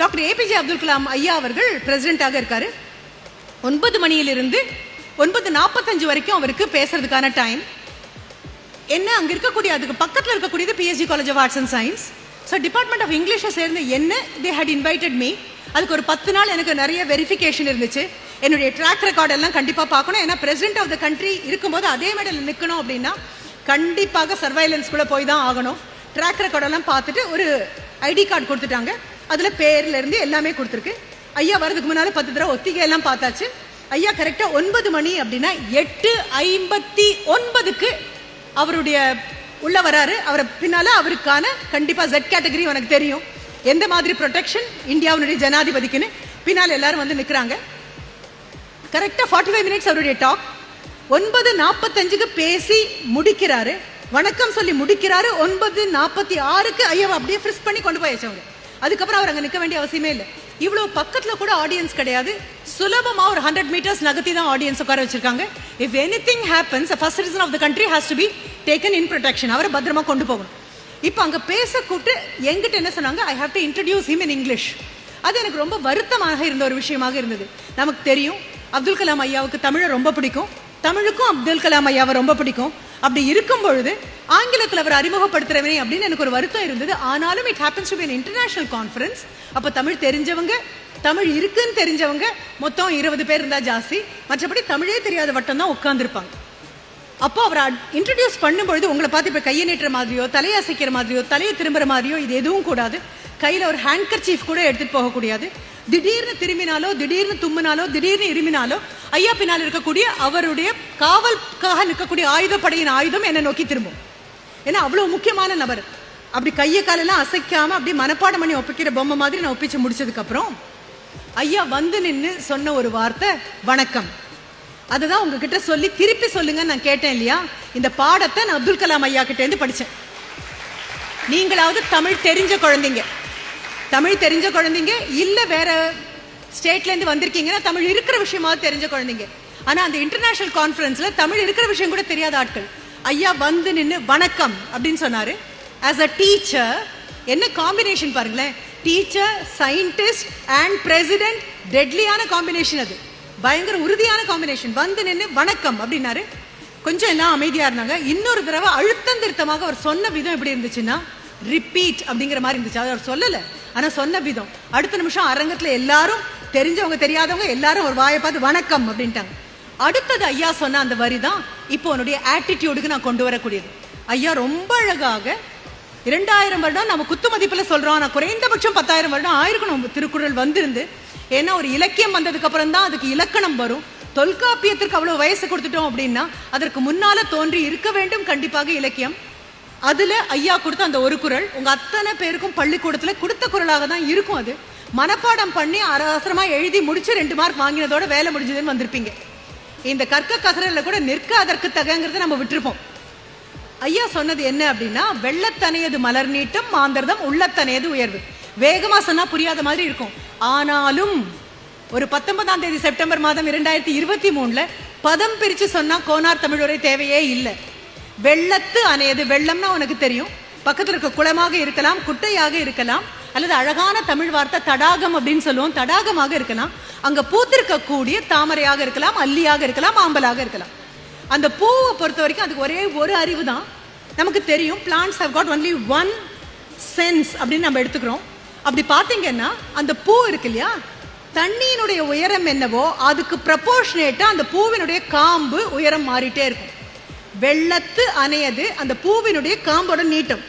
Doctor APJ Abdul Kalam ஐயா அவர்கள் பிரசிடென்ட்டாக இருக்காரு. ஒன்பது மணியிலிருந்து ஒன்பது நாற்பத்தஞ்சு வரைக்கும் அவருக்கு பேசுறதுக்கான டைம் என்ன அங்கே இருக்கக்கூடிய அதுக்கு பக்கத்தில் இருக்கக்கூடியது PSG college of arts and science so department of இங்கிலீஷை சேர்ந்து என்ன தே ஹட் இன்வைட்டட் மீ அதுக்கு ஒரு பத்து நாள் எனக்கு நிறைய வெரிஃபிகேஷன் இருந்துச்சு. என்னுடைய ட்ராக் ரெக்கார்ட் எல்லாம் கண்டிப்பாக பார்க்கணும். ஏன்னா பிரசிடென்ட் ஆஃப் த கண்ட்ரி இருக்கும்போது அதே மேடல் நிற்கணும் அப்படின்னா கண்டிப்பாக சர்வைலன்ஸ் கூட போய் தான் ஆகணும். ட்ராக் ரெக்கார்டெல்லாம் பார்த்துட்டு ஒரு ஐடி கார்டு கொடுத்துட்டாங்க. அதில் பேர்லேருந்து எல்லாமே கொடுத்துருக்கு. ஐயா வரதுக்கு முன்னால் பத்து தடவை ஒத்திகை எல்லாம் பார்த்தாச்சு. ஐயா கரெக்டாக ஒன்பது மணி அப்படின்னா எட்டு ஐம்பத்தி ஒன்பதுக்கு அவருடைய உள்ள வராரு. அவரை பின்னால் அவருக்கான கண்டிப்பாக ஜெட் கேட்டகரி உனக்கு தெரியும். எந்த மாதிரி ப்ரொடெக்ஷன் இந்தியாவுடைய ஜனாதிபதிக்குன்னு. பின்னால் எல்லாரும் வந்து நிற்கிறாங்க கரெக்டாக ஃபார்ட்டி ஃபைவ் மினிட்ஸ் அவருடைய டாக் ஒன்பது நாற்பத்தஞ்சுக்கு பேசி முடிக்கிறாரு. வணக்கம் சொல்லி முடிக்கிறாரு. ஒன்பது நாற்பத்தி ஆறுக்கு ஐயா அப்படியே ஃப்ரிஸ் பண்ணி கொண்டு போய் வச்சவங்க அதுக்கப்புறம் அவர் அங்கே நிற்க வேண்டிய அவசியமே இல்லை. இவ்வளோ பக்கத்தில் கூட ஆடியன்ஸ் கிடையாது. சுலபமாக ஒரு ஹண்ட்ரட் மீட்டர்ஸ் நகர்த்தி தான் ஆடியன்ஸ் உட்கார வச்சிருக்காங்க. If anything happens first reason of the country has to be taken in protection அவரை பத்திரமா கொண்டு போகணும். இப்போ அங்கே பேச கூப்பிட்டு எங்கிட்ட என்ன சொன்னாங்க? I have to introduce him in English அது எனக்கு ரொம்ப வருத்தமாக இருந்த ஒரு விஷயமாக இருந்தது. நமக்கு தெரியும். அப்துல் கலாம் ஐயாவுக்கு தமிழை ரொம்ப பிடிக்கும். தமிழுக்கும் அப்துல் கலாம் ஐயாவை ரொம்ப பிடிக்கும். அப்படி இருக்கும் பொழுது ஆங்கிலத்தில் அவர் அறிமுகப்படுத்துறவனே அப்படின்னு எனக்கு ஒரு வருத்தம் இருந்தது. ஆனாலும் it happens to be international conference அப்போ தமிழ் தெரிஞ்சவங்க தமிழ் இருக்குன்னு தெரிஞ்சவங்க மொத்தம் இருபது பேர் இருந்தா ஜாஸ்தி. மற்றபடி தமிழே தெரியாத வட்டம் தான் உட்காந்துருப்பாங்க அப்போ அவரை இன்ட்ரடியூஸ் பண்ணும்பொழுது உங்களை பார்த்து இப்போ கையை நீட்டுற மாதிரியோ தலையை அசைக்கிற மாதிரியோ தலையை திரும்புற மாதிரியோ இது எதுவும் கூடாது. கையில் ஒரு ஹேண்ட் கூட எடுத்துட்டு போகக்கூடாது. திடீர்னு திரும்பினாலோ திடீர்னு தும்மினாலோ திடீர்னு இருமினாலோ ஐயா பின்னால் இருக்கக்கூடிய அவருடைய காவலுக்காக நிற்கக்கூடிய ஆயுதப்படையின் ஆயுதம் என்னை நோக்கி திரும்பும். ஏன்னா அவ்வளோ முக்கியமான நபர். அப்படி கையை காலெல்லாம் அசைக்காமல் அப்படி மனப்பாடம் பண்ணி ஒப்பிக்கிற பொம்மை மாதிரி நான் ஒப்பிச்சு முடிச்சதுக்கப்புறம் ஐயா வந்து நின்று சொன்ன ஒரு வார்த்தை வணக்கம். அதுதான் உங்ககிட்ட சொல்லி திருப்பி சொல்லுங்க நான் கேட்டேன் இல்லையா? இந்த பாடத்தை நான் அப்துல் கலாம் ஐயா கிட்டேருந்து படித்தேன் நீங்களாவது தமிழ் தெரிஞ்ச குழந்தைங்க. தமிழ் தெரிஞ்ச குழந்தைங்க இல்லை வேற ஸ்டேட்லேருந்து வந்திருக்கீங்கன்னா தமிழ் இருக்கிற விஷயமாவது தெரிஞ்ச குழந்தைங்க. ஆனால் அந்த இன்டர்நேஷனல் கான்ஃபரன்ஸில் தமிழ் இருக்கிற விஷயம் கூட தெரியாத ஆட்கள். ஐயா வந்து நின்று வணக்கம் அப்படின்னு சொன்னார். ஆஸ் அ டீச்சர் என்ன காம்பினேஷன் பாருங்களேன். டீச்சர் சயின்டிஸ்ட் அண்ட் பிரசிடென்ட் டெட்லியான காம்பினேஷன் அது. பயங்கர உறுதியான காம்பினேஷன் வந்து நின்று வணக்கம் அப்படின்னாரு. கொஞ்சம் எல்லாம் அமைதியாக இருந்தாங்க. இன்னொரு தடவை அழுத்தம் திருத்தமாக அவர் சொன்ன விதம் எப்படி இருந்துச்சுன்னா ரிப்பீட் அப்படிங்கிற மாதிரி இருந்துச்சு. அவர் சொல்லலை. ஆனா சொன்ன விதம். அடுத்த நிமிஷம் அரங்கத்தில் எல்லாரும் தெரிஞ்சவங்க தெரியாதவங்க எல்லாரும் ஒரு வாயை பார்த்து வணக்கம் அப்படின்ட்டாங்க. அடுத்தது ஐயா சொன்ன அந்த வரி தான் இப்போ உன்னுடைய ஆட்டிடியூடுக்கு நான் கொண்டு வரக்கூடியது. ஐயா ரொம்ப அழகாக இரண்டாயிரம் வருடம் நம்ம குத்து மதிப்பில் சொல்றோம். ஆனால் குறைந்தபட்சம் பத்தாயிரம் வருடம் ஆயிருக்கணும். திருக்குறள் வந்திருந்து. ஏன்னா ஒரு இலக்கியம் வந்ததுக்கு அப்புறம் தான் அதுக்கு இலக்கணம் வரும். தொல்காப்பியத்திற்கு அவ்வளோ வயசு கொடுத்துட்டோம் அப்படின்னா அதற்கு முன்னால தோன்றி இருக்க வேண்டும் கண்டிப்பாக இலக்கியம். அதில் ஐயா கொடுத்த அந்த ஒரு குரல் உங்கள் அத்தனை பேருக்கும் பள்ளிக்கூடத்தில் கொடுத்த குரலாக தான் இருக்கும் அது. மனப்பாடம் பண்ணி அரவசரமாக எழுதி முடிச்சு ரெண்டு மார்க் வாங்கினதோட வேலை முடிஞ்சதுன்னு வந்திருப்பீங்க. இந்த கற்க கசரில் கூட நிற்க அதற்கு தகங்கிறத நம்ம விட்டுருப்போம். ஐயா சொன்னது என்ன அப்படின்னா வெள்ளத்தனையது மலர் நீட்டம் மாந்தர்தம் உள்ளத்தனையது உயர்வு. வேகமாக சொன்னால் புரியாத மாதிரி இருக்கும். ஆனாலும் ஒரு பத்தொன்பதாம் தேதி செப்டம்பர் மாதம் இரண்டாயிரத்தி இருபத்தி மூணில் பதம் பிரித்து சொன்னால் கோனார் தமிழுரை தேவையே இல்லை. வெள்ளத்து அணையது வெள்ளம்னா உனக்கு தெரியும். பக்கத்தில் இருக்க குளமாக இருக்கலாம் குட்டையாக இருக்கலாம் அல்லது அழகான தமிழ் வார்த்தை தடாகம் அப்படின்னு சொல்லுவோம். தடாகமாக இருக்கலாம். அங்க பூத்திருக்கக்கூடிய தாமரையாக இருக்கலாம் அல்லியாக இருக்கலாம் ஆம்பலாக இருக்கலாம். அந்த பூவை பொறுத்த வரைக்கும் அதுக்கு ஒரே ஒரு அறிவு தான். நமக்கு தெரியும் plans have got only one sense அப்படின்னு நம்ம எடுத்துக்கிறோம். அப்படி பார்த்தீங்கன்னா அந்த பூ இருக்கு இல்லையா? தண்ணியினுடைய உயரம் என்னவோ அதுக்கு ப்ரப்போர்ஷனேட்டாக அந்த பூவினுடைய காம்பு உயரம் மாறிட்டே இருக்கும். வெள்ளத்து அணையது அந்த பூவினுடைய காம்போட நீட்டம்.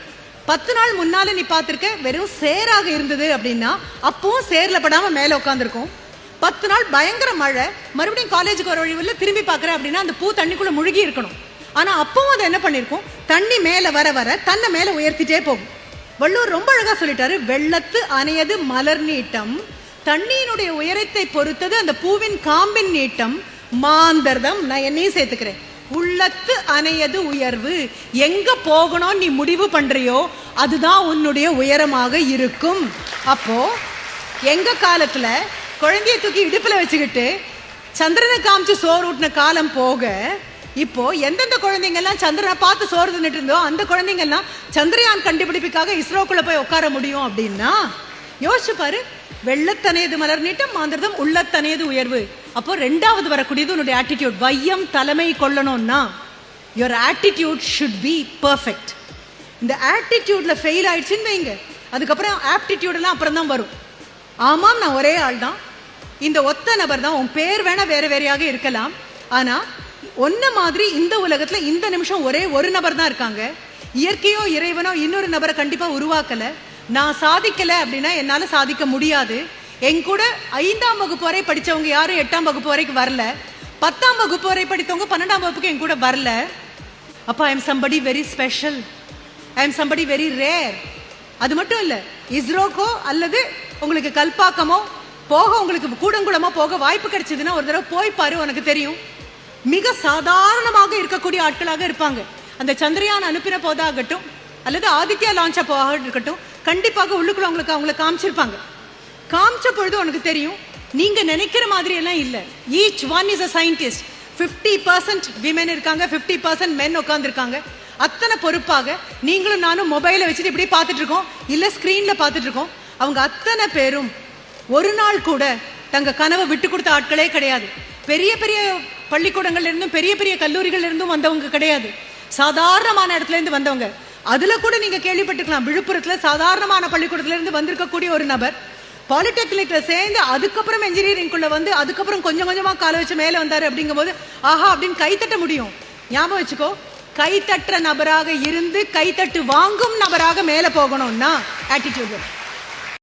பத்து நாள் முன்னால நீ பார்த்துருக்க வெறும் சேராக இருந்தது அப்படின்னா அப்பவும் சேர்ல படாம மேலே உட்காந்துருக்கும் பத்து நாள் பயங்கர மழை மறுபடியும் காலேஜுக்கு வர வழிவில் திரும்பி பார்க்குறேன் அப்படின்னா அந்த பூ தண்ணிக்குள்ளே முழுகி இருக்கணும். ஆனால் அப்பவும் அதை என்ன பண்ணியிருக்கும் தண்ணி மேலே வர வர தன்னை மேலே உயர்த்திட்டே போகும். வள்ளுவர் ரொம்ப அழகாக சொல்லிட்டாரு வெள்ளத்து அணையது மலர் நீட்டம். தண்ணியினுடைய உயரத்தை பொறுத்தது அந்த பூவின் காம்பின் நீட்டம். மாந்தர்தம் நான் என்னையும் சேர்த்துக்கிறேன். உள்ளத்து அணையது உயர்வு. எங்க போகணும் நீ முடிவு பண்றியோ அதுதான் உன்னுடைய உயரமாக இருக்கும். அப்போ எங்க காலத்துல குழந்தைய தூக்கி இடுப்புல வச்சுக்கிட்டு சந்திரனை காமிச்சு சோறு ஊட்டின காலம் போக இப்போ எந்தெந்த குழந்தைங்கெல்லாம் சந்திரனை பார்த்து சோறு தின்னுட்டு இருந்தோ அந்த குழந்தைங்க எல்லாம் சந்திரயான் கண்டுபிடிப்புக்காக இஸ்ரோக்குள்ள போய் உட்கார முடியும் அப்படின்னா யோசிச்சு பாரு. வெள்ளத்தனையது மலர் நீட்டம் மாந்திரதம் உள்ளத்தனையது உயர்வு. அப்போ ரெண்டாவது வரக்கூடியது உன்னுடைய ஆட்டிடியூட் வையம் தலைமை கொள்ளணும்னா your attitude should be perfect இந்த ஆட்டிடியூட்ல ஃபெயில் ஆயிடுச்சுன்னு வைங்க. அதுக்கப்புறம் ஆப்டிடியூடெல்லாம் அப்புறம் தான் வரும். ஆமாம் நான் ஒரே ஆள் தான். இந்த ஒத்த நபர் தான். உன் பேர் வேணால் வேறு வேறையாக இருக்கலாம். ஆனால் ஒன்ன மாதிரி இந்த உலகத்தில் இந்த நிமிஷம் ஒரே ஒரு நபர் தான் இருக்காங்க. இயற்கையோ இறைவனோ இன்னொரு நபரை கண்டிப்பாக உருவாக்கலை. நான் சாதிக்கலை அப்படின்னா என்னால் சாதிக்க முடியாது. என் கூட ஐந்தாம் வகுப்பு வரை படித்தவங்க யாரும் எட்டாம் வகுப்பு வரைக்கும் வரல. பத்தாம் வகுப்பு வரை படித்தவங்க பன்னெண்டாம் வகுப்புக்கு என் கூட வரல. அப்போ I am somebody very special I am somebody very rare அது மட்டும் இல்லை இஸ்ரோக்கோ அல்லது உங்களுக்கு கல்பாக்கமோ போக உங்களுக்கு கூடங்குளமோ போக வாய்ப்பு கிடைச்சதுன்னா ஒரு தடவை போய் பாரு உனக்கு தெரியும். மிக சாதாரணமாக இருக்கக்கூடிய ஆட்களாக இருப்பாங்க. அந்த சந்திரயான் அனுப்பின போதாகட்டும் அல்லது ஆதித்யா லான்ச் அப்போ இருக்கட்டும் கண்டிப்பாக உள்ளுக்குள்ள உங்களுக்கு அவங்கள காமிச்சிருப்பாங்க. காமிச்ச பொழுது உனக்கு தெரியும் நீங்க நினைக்கிற மாதிரி எல்லாம் இல்ல. Each one is a scientist fifty percent women இருக்காங்க ஃபிஃப்டி பர்சன்ட் மென் உட்காந்துருக்காங்க அத்தனை பொறுப்பாக நீங்களும் நானும் மொபைலை வச்சுட்டு இப்படி பார்த்துட்டு இருக்கோம் இல்லை ஸ்க்ரீனில் பார்த்துட்டு இருக்கோம் அவங்க அத்தனை பேரும் ஒரு நாள் கூட தங்க கனவை விட்டு கொடுத்த ஆட்களே கிடையாது. பெரிய பெரிய பள்ளிக்கூடங்கள்ல இருந்தும் பெரிய பெரிய கல்லூரிகள்ல இருந்தும் வந்தவங்க கிடையாது. சாதாரணமான இடத்துல இருந்து வந்தவங்க. அதுல கூட நீங்க கேள்விப்பட்டிருக்கலாம் விழுப்புரத்துல சாதாரணமான பள்ளிக்கூடத்துல இருந்து வந்திருக்கக்கூடிய ஒரு நபர் பாலிடெக்னிக்ல சேர்ந்து அதுக்கப்புறம் engineering வந்து அதுக்கப்புறம் கொஞ்சம் கொஞ்சமா கால வச்சு மேலே வந்தாரு அப்படிங்கும்போது ஆஹா அப்படின்னு கைத்தட்ட முடியும். ஞாபகம் வச்சுக்கோ. கைத்தட்டுற நபராக இருந்து கைத்தட்டு வாங்கும் நபராக மேலே போகணும்னா ஆட்டிடியூட்